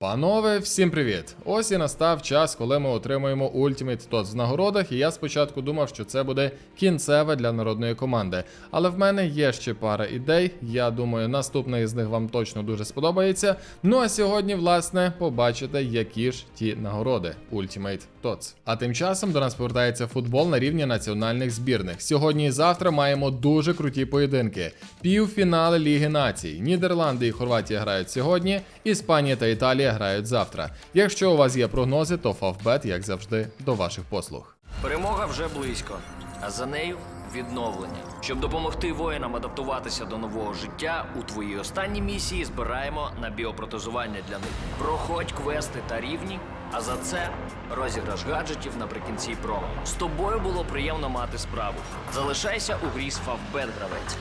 Панове, всім привіт! Ось і настав час, коли ми отримуємо Ultimate TOTS в нагородах, і я спочатку думав, що це буде кінцеве для народної команди. Але в мене є ще пара ідей. Я думаю, наступна із них вам точно дуже сподобається. Ну а сьогодні, власне, побачите, які ж ті нагороди Ultimate TOTS. А тим часом до нас повертається футбол на рівні національних збірних. Сьогодні і завтра маємо дуже круті поєдинки. Півфінали Ліги Націй. Нідерланди і Хорватія грають сьогодні, Іспанія та Італія грають завтра. Якщо у вас є прогнози, то Фавбет, як завжди, до ваших послуг. Перемога вже близько, а за нею відновлення. Щоб допомогти воїнам адаптуватися до нового життя, у твоїй останній місії збираємо на біопротезування для них. Проходь квести та рівні, а за це розіграш гаджетів наприкінці промо. З тобою було приємно мати справу. Залишайся у грі з Фавбет гравець.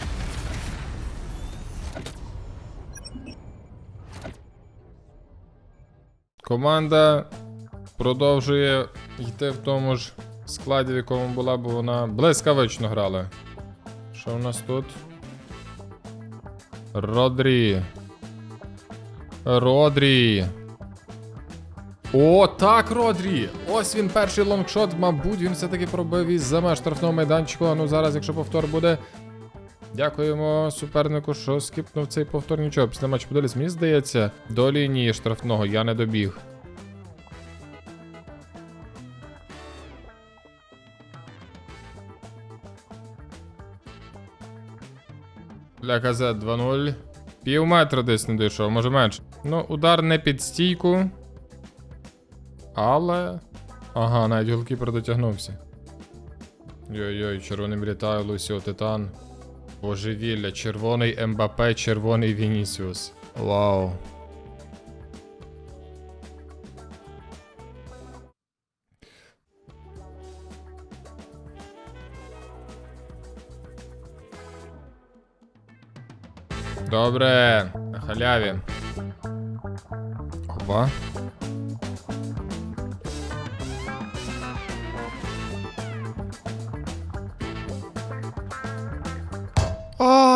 Команда продовжує йти в тому ж складі, в якому була, бо вона блискавично грала. Що у нас тут? Родрі. Родрі. О, так, Родрі! Ось він перший лонгшот, мабуть, він все-таки пробив із за меж штрафного майданчику. А ну зараз, якщо повтор буде. Дякуємо супернику, що скіпнув цей повтор. Нічого, після матчу подивились, мені здається, до лінії штрафного я не добіг. Для казет 2-0. Пів метра десь не дійшов, може менше. Ну, удар не під стійку. Але. Ага, навіть голкіпер дотягнувся. Йой-йой, червоним літає Лусіо Титан. Божевілля, червоний МБП, червоний Вінісіус. Вау. Добре, на халяві. Опа.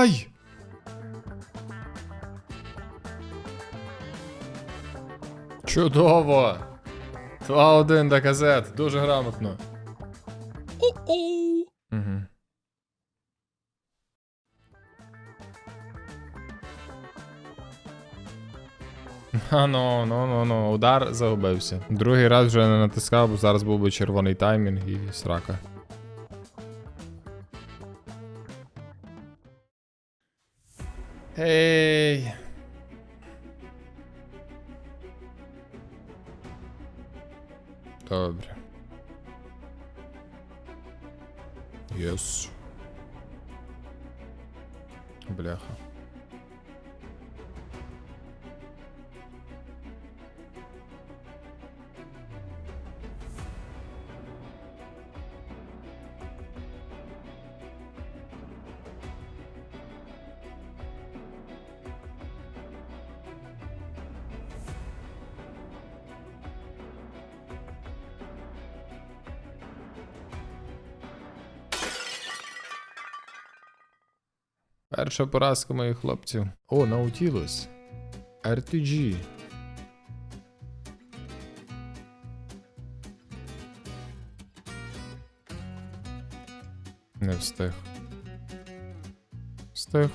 Ай! Чудово! 2-1 до казет. Дуже грамотно. Угу. А ну, ну, ну, ну, удар загубився. Другий раз вже не натискав, бо зараз був би червоний таймінг і срака. Ей. Добре. Єс. Бляха. Перша поразка моїх хлопців. О, Наутілус. RPG. Не встиг. Встиг.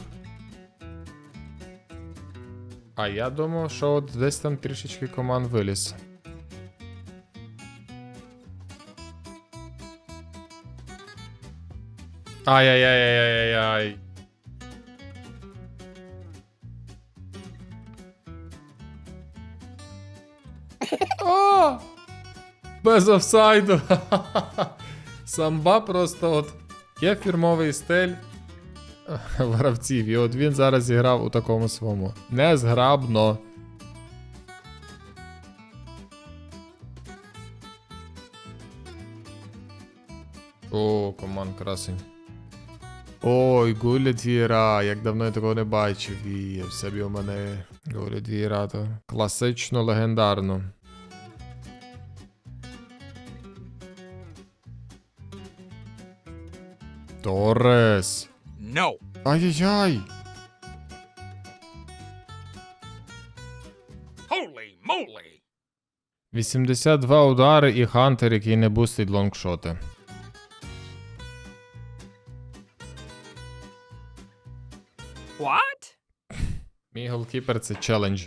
А я думав, що от десь там трішечки команд виліз. Ай-яй-яй-яй-яй-яй. Без офсайду. Самба просто от є фірмовий стиль гравців. І от він зараз зіграв у такому своєму. Незграбно. О, команд красень. Ой, Гулядвіра, як давно я такого не бачив. І все б у мене Гулядвіра, то класично легендарно. Торрес. No. Ай-яй-яй. Holy moly. 82 удари і Хантер, який не бустить лонгшоти. What? Мій голкіпер це челендж.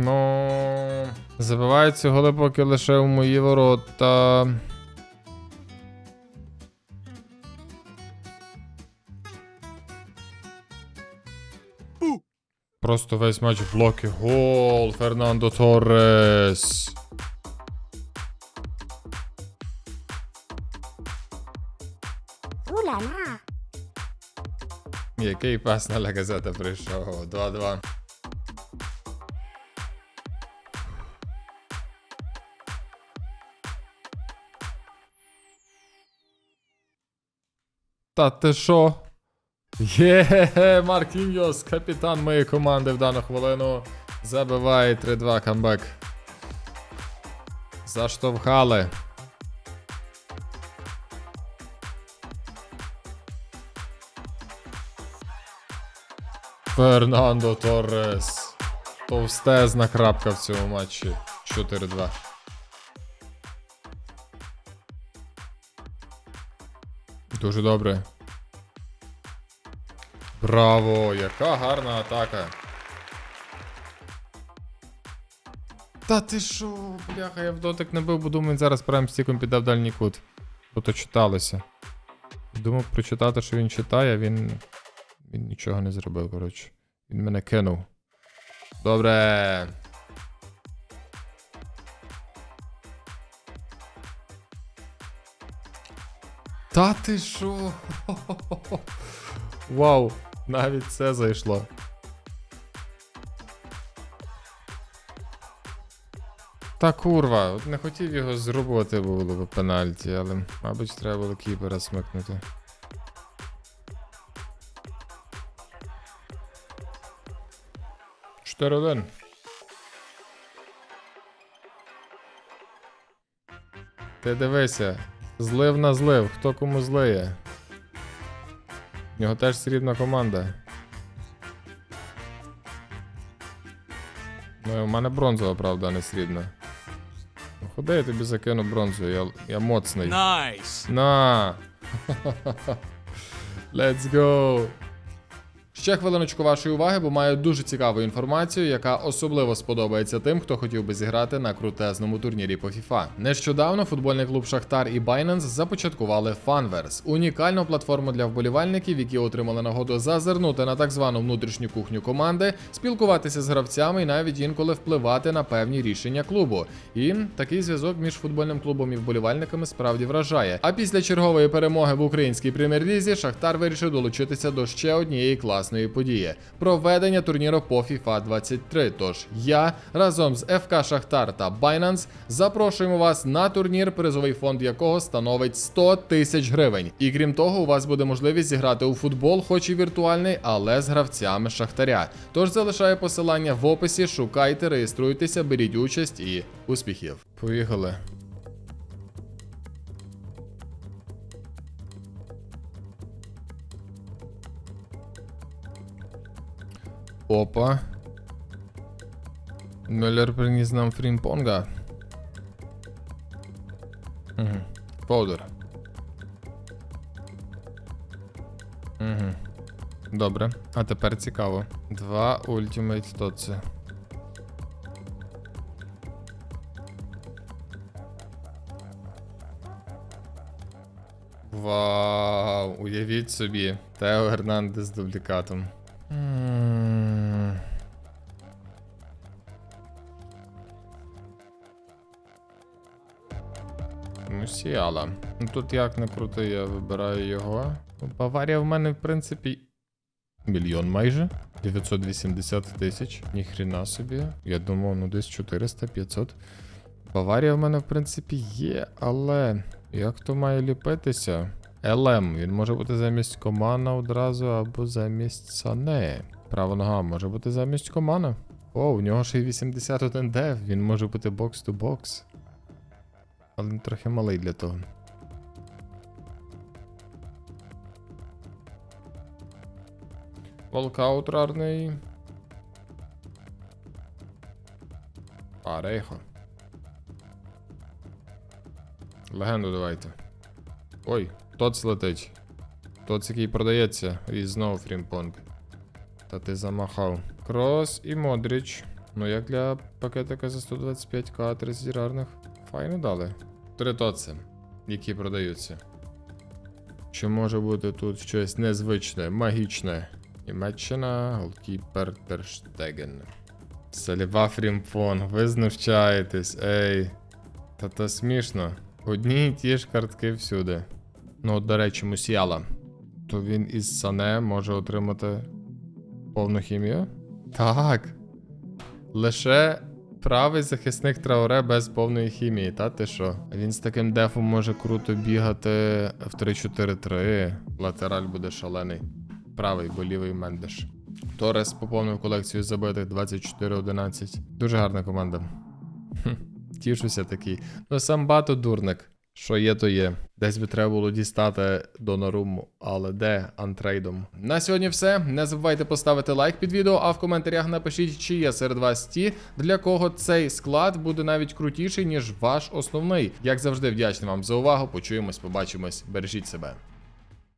Ну. Забиваються голи поки лише у мої ворота. Просто весь матч в блоки. Гол! Фернандо Торрес. Який пас на Лагазета прийшов? 2-2. Та ти що? Є, Маркіньос, капітан моєї команди в дану хвилину. Забиває 3-2 камбек. Заштовхали. Фернандо Торрес. Товстезна крапка в цьому матчі. 4-2. Дуже добре. Браво! Яка гарна атака. Та ти що, бляха, я в дотик не бив, бо думаю, зараз прям стіком піде в дальній кут. Бо то читалося. Думав прочитати, що він читає, а він. Він нічого не зробив, коротше. Він мене кинув. Добре. Та ти що? Вау, навіть це зайшло. Та курва, от не хотів його зрубувати було б пенальті, але, мабуть, треба було кіпера смикнути. Чотири один. Ти дивися, злив на злив, хто кому злиє. У нього теж срібна команда. Ну, і в мене бронзова, правда, а не срібна. Ну, ходи, я тобі закину бронзу, я, я моцний. Nice. На. Let's go. Ще хвилиночку вашої уваги, бо маю дуже цікаву інформацію, яка особливо сподобається тим, хто хотів би зіграти на крутезному турнірі по FIFA. Нещодавно футбольний клуб Шахтар і Binance започаткували Funverse – унікальну платформу для вболівальників, які отримали нагоду зазирнути на так звану внутрішню кухню команди, спілкуватися з гравцями і навіть інколи впливати на певні рішення клубу. І такий зв'язок між футбольним клубом і вболівальниками справді вражає. А після чергової перемоги в українській прем'єр-лізі Шахтар вирішив долучитися до ще однієї класної події проведення турніру по FIFA 23. Тож я разом з ФК Шахтар та Binance запрошуємо вас на турнір, призовий фонд якого становить 100 тисяч гривень. І крім того, у вас буде можливість зіграти у футбол, хоч і віртуальний, але з гравцями Шахтаря. Тож залишаю посилання в описі, шукайте, реєструйтеся, беріть участь і успіхів. Поїхали. Опа. Мюллер приніс нам фрімпонга. Угу. Повдер. Угу. Добре. А тепер цікаво. Два ультимейт то це. Вау, уявіть собі. Тео Гернандес з дублікатом. Мусіала. Ну тут як не крути, я вибираю його. Баварія в мене, в принципі. Мільйон майже. 980 тисяч. Ніхрена собі. Я думав, ну десь 400-500. Баварія в мене, в принципі, є, але як то має ліпитися? ЛМ, він може бути замість Комана одразу або замість Сане. Права нога може бути замість Комана. О, у нього ще й 81 деф, він може бути бокс-то-бокс. Але трохи малий для того. Волкаут рарний. Парехо. Легенду давайте. Ой, тоц летить. Тоц, який продається. І знову фрімпонг. Та ти замахав. Крос і Модріч. Ну, як для пакетика за 125к 30 зірарних. Файно дали. Три тоци, які продаються. Чи може бути тут щось незвичне, магічне? Німеччина, голкіпер Терштеген. Саліва Фрімфон, ви знущаєтесь, ей. Та то смішно. Одні й ті ж картки всюди. Ну, до речі, Мусіала. То він із Сане може отримати повну хімію? Так. Лише правий захисник Трауре без повної хімії, та ти що? Він з таким дефом може круто бігати в 3-4-3. Латераль буде шалений. Правий, бо лівий Мендеш. Торес поповнив колекцію забитих 24-11. Дуже гарна команда. Хм, тішуся такий. Ну сам Бато дурник. Що є, то є. Десь би треба було дістати Доноруму, але де антрейдом. На сьогодні все. Не забувайте поставити лайк під відео, а в коментарях напишіть, чи є серед вас ті, для кого цей склад буде навіть крутіший, ніж ваш основний. Як завжди, вдячний вам за увагу. Почуємось, побачимось. Бережіть себе.